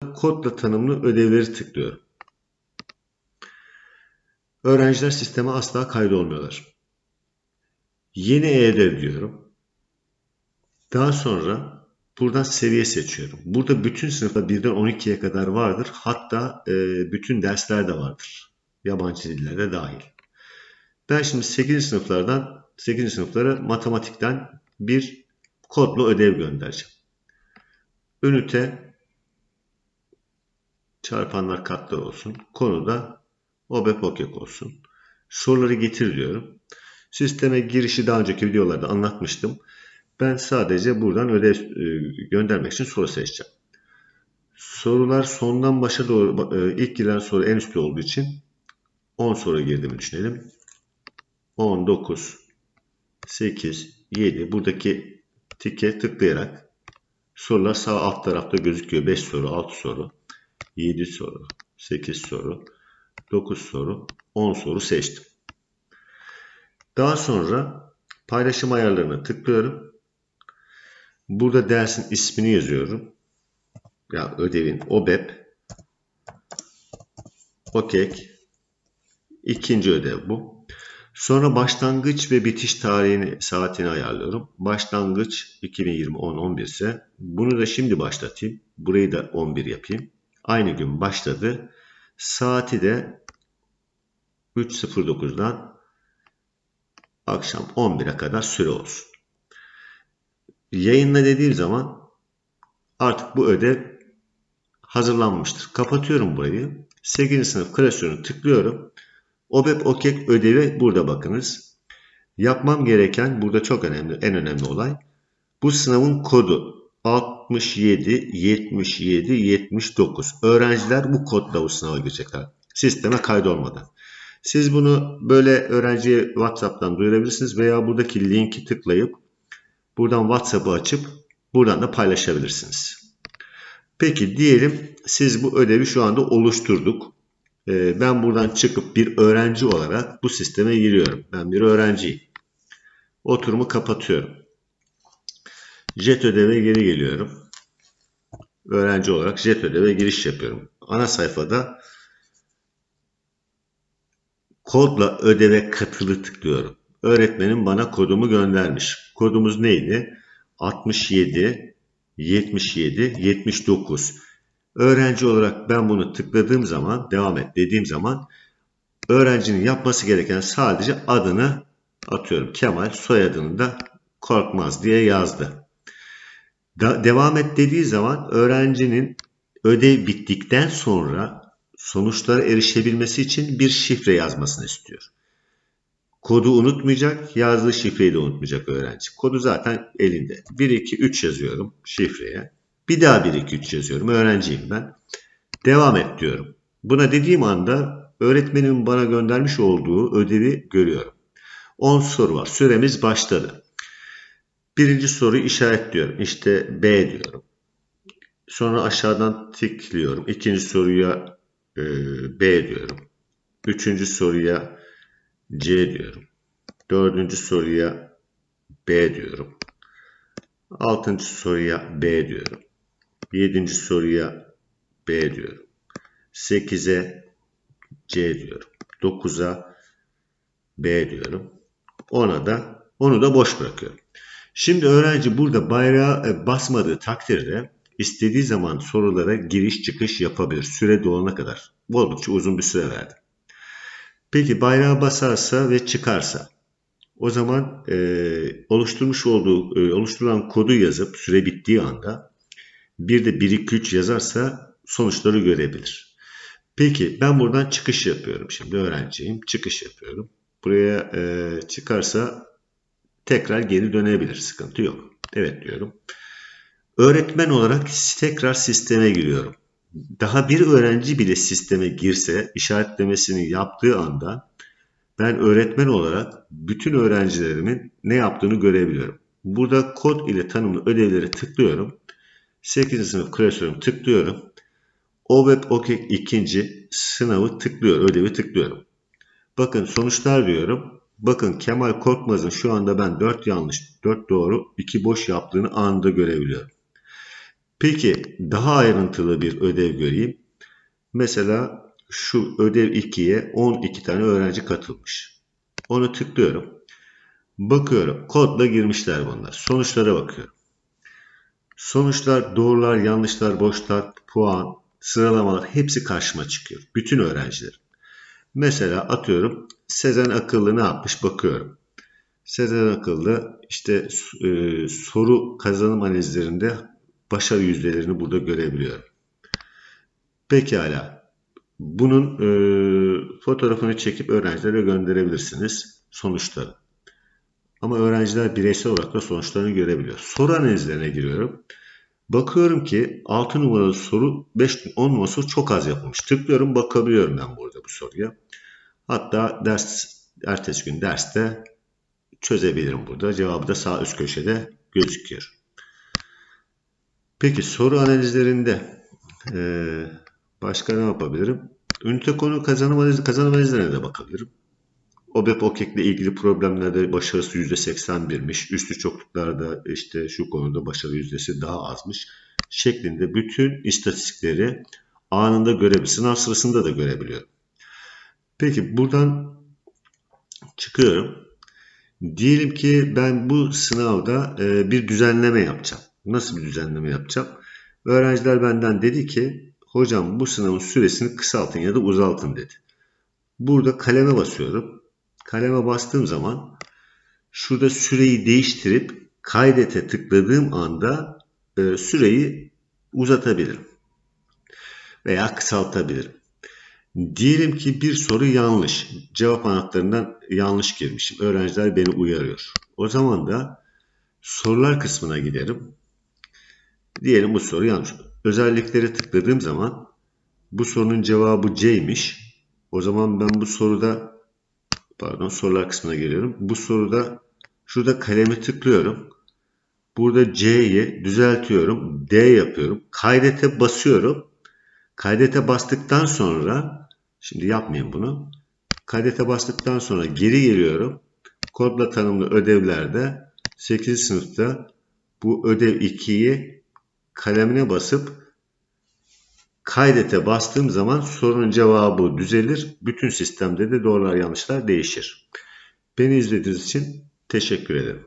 kodla tanımlı ödevleri tıklıyorum. Öğrenciler sisteme asla kaydolmuyorlar. Yeni e-ödev diyorum. Daha sonra buradan seviye seçiyorum. Burada bütün sınıfta 1'den 12'ye kadar vardır. Hatta e, bütün dersler de vardır. Yabancı diller de dahil. Ben şimdi 8. sınıflardan 8. sınıflara matematikten bir kodlu ödev göndereceğim. Ünite çarpanlar katlar olsun. Konu da OBEP OKEK olsun. Soruları getir diyorum. Sisteme girişi daha önceki videolarda anlatmıştım. Ben sadece buradan ödev e, göndermek için soru seçeceğim. Sorular sondan başa doğru e, ilk giren soru en üstte olduğu için 10 soru girdiğimi düşünelim. 10, 9, 8, 7 buradaki tike tıklayarak sorular sağ alt tarafta gözüküyor. 5 soru, 6 soru, 7 soru, 8 soru, 9 soru, 10 soru seçtim. Daha sonra paylaşım ayarlarına tıklıyorum. Burada dersin ismini yazıyorum. Ya ödevin OBEP OKEK ikinci ödev bu. Sonra başlangıç ve bitiş tarihini saatini ayarlıyorum. Başlangıç 2020 10 11 ise bunu da şimdi başlatayım. Burayı da 11 yapayım. Aynı gün başladı. Saati de 3.09'dan akşam 11'e kadar süre olsun. Yayınla dediğim zaman artık bu ödev hazırlanmıştır. Kapatıyorum burayı. 8. sınıf klasörünü tıklıyorum. OBEP OKEK ödevi burada bakınız. Yapmam gereken burada çok önemli, en önemli olay. Bu sınavın kodu 67 77 79. Öğrenciler bu kodla bu sınava girecekler. Sisteme kaydolmadan. Siz bunu böyle öğrenciye WhatsApp'tan duyurabilirsiniz veya buradaki linki tıklayıp buradan WhatsApp'ı açıp buradan da paylaşabilirsiniz. Peki diyelim siz bu ödevi şu anda oluşturduk. Ee, ben buradan çıkıp bir öğrenci olarak bu sisteme giriyorum. Ben bir öğrenciyim. Oturumu kapatıyorum. Jet ödeve geri geliyorum. Öğrenci olarak jet ödeve giriş yapıyorum. Ana sayfada kodla ödeve katılı tıklıyorum. Öğretmenim bana kodumu göndermiş. Kodumuz neydi? 67 77 79. Öğrenci olarak ben bunu tıkladığım zaman, devam et dediğim zaman öğrencinin yapması gereken sadece adını atıyorum. Kemal soyadını da korkmaz diye yazdı. Devam et dediği zaman öğrencinin ödev bittikten sonra sonuçlara erişebilmesi için bir şifre yazmasını istiyor. Kodu unutmayacak, yazdığı şifreyi de unutmayacak öğrenci. Kodu zaten elinde. 1, 2, 3 yazıyorum şifreye. Bir daha 1, 2, 3 yazıyorum. Öğrenciyim ben. Devam et diyorum. Buna dediğim anda öğretmenin bana göndermiş olduğu ödevi görüyorum. 10 soru var. Süremiz başladı. Birinci soruyu işaretliyorum. İşte B diyorum. Sonra aşağıdan tıklıyorum. İkinci soruya e, B diyorum. Üçüncü soruya C diyorum. Dördüncü soruya B diyorum. Altıncı soruya B diyorum. Yedinci soruya B diyorum. Sekize C diyorum. Dokuza B diyorum. Ona da onu da boş bırakıyorum. Şimdi öğrenci burada bayrağı e, basmadığı takdirde istediği zaman sorulara giriş çıkış yapabilir. Süre dolana kadar. Bu oldukça uzun bir süre verdi. Peki bayrağı basarsa ve çıkarsa o zaman e, oluşturmuş olduğu e, oluşturulan kodu yazıp süre bittiği anda bir de 1 2 3 yazarsa sonuçları görebilir. Peki ben buradan çıkış yapıyorum şimdi öğrenciyim. Çıkış yapıyorum. Buraya e, çıkarsa tekrar geri dönebilir. Sıkıntı yok. Evet diyorum. Öğretmen olarak tekrar sisteme giriyorum. Daha bir öğrenci bile sisteme girse işaretlemesini yaptığı anda ben öğretmen olarak bütün öğrencilerimin ne yaptığını görebiliyorum. Burada kod ile tanımlı ödevleri tıklıyorum. 8. sınıf klasörüm tıklıyorum. OWeb OK ikinci sınavı tıklıyor, ödevi tıklıyorum. Bakın sonuçlar diyorum. Bakın Kemal Korkmaz'ın şu anda ben 4 yanlış, 4 doğru, 2 boş yaptığını anında görebiliyorum. Peki daha ayrıntılı bir ödev göreyim. Mesela şu ödev 2'ye 12 tane öğrenci katılmış. Onu tıklıyorum. Bakıyorum. Kodla girmişler bunlar. Sonuçlara bakıyorum. Sonuçlar, doğrular, yanlışlar, boşlar, puan, sıralamalar hepsi karşıma çıkıyor. Bütün öğrenciler. Mesela atıyorum Sezen Akıllı ne yapmış bakıyorum. Sezen Akıllı işte e, soru kazanım analizlerinde başarı yüzdelerini burada görebiliyorum. Pekala. Bunun e, fotoğrafını çekip öğrencilere gönderebilirsiniz sonuçları. Ama öğrenciler bireysel olarak da sonuçlarını görebiliyor. Soru analizlerine giriyorum. Bakıyorum ki 6 numaralı soru 5 10 numaralı soru çok az yapılmış. Tıklıyorum bakabiliyorum ben burada bu soruya. Hatta ders ertesi gün derste çözebilirim burada. Cevabı da sağ üst köşede gözüküyor. Peki soru analizlerinde başka ne yapabilirim? Ünite konu kazanım, analiz, kazanım analizlerine de bakabilirim. OBEP OKEK ile ilgili problemlerde başarısı %81'miş. Üstü çokluklarda işte şu konuda başarı yüzdesi daha azmış. Şeklinde bütün istatistikleri anında görebiliyorum. Sınav sırasında da görebiliyorum. Peki buradan çıkıyorum. Diyelim ki ben bu sınavda e, bir düzenleme yapacağım. Nasıl bir düzenleme yapacağım? Öğrenciler benden dedi ki hocam bu sınavın süresini kısaltın ya da uzaltın dedi. Burada kaleme basıyorum. Kaleme bastığım zaman şurada süreyi değiştirip kaydete tıkladığım anda e, süreyi uzatabilirim. Veya kısaltabilirim. Diyelim ki bir soru yanlış. Cevap anahtarından yanlış girmişim. Öğrenciler beni uyarıyor. O zaman da sorular kısmına giderim. Diyelim bu soru yanlış. Özellikleri tıkladığım zaman bu sorunun cevabı C'ymiş. O zaman ben bu soruda pardon sorular kısmına geliyorum. Bu soruda şurada kalemi tıklıyorum. Burada C'yi düzeltiyorum. D yapıyorum. Kaydete basıyorum. Kaydete bastıktan sonra şimdi yapmayayım bunu. Kaydete bastıktan sonra geri geliyorum. Kodla tanımlı ödevlerde 8. sınıfta bu ödev 2'yi kalemine basıp kaydete bastığım zaman sorunun cevabı düzelir. Bütün sistemde de doğrular yanlışlar değişir. Beni izlediğiniz için teşekkür ederim.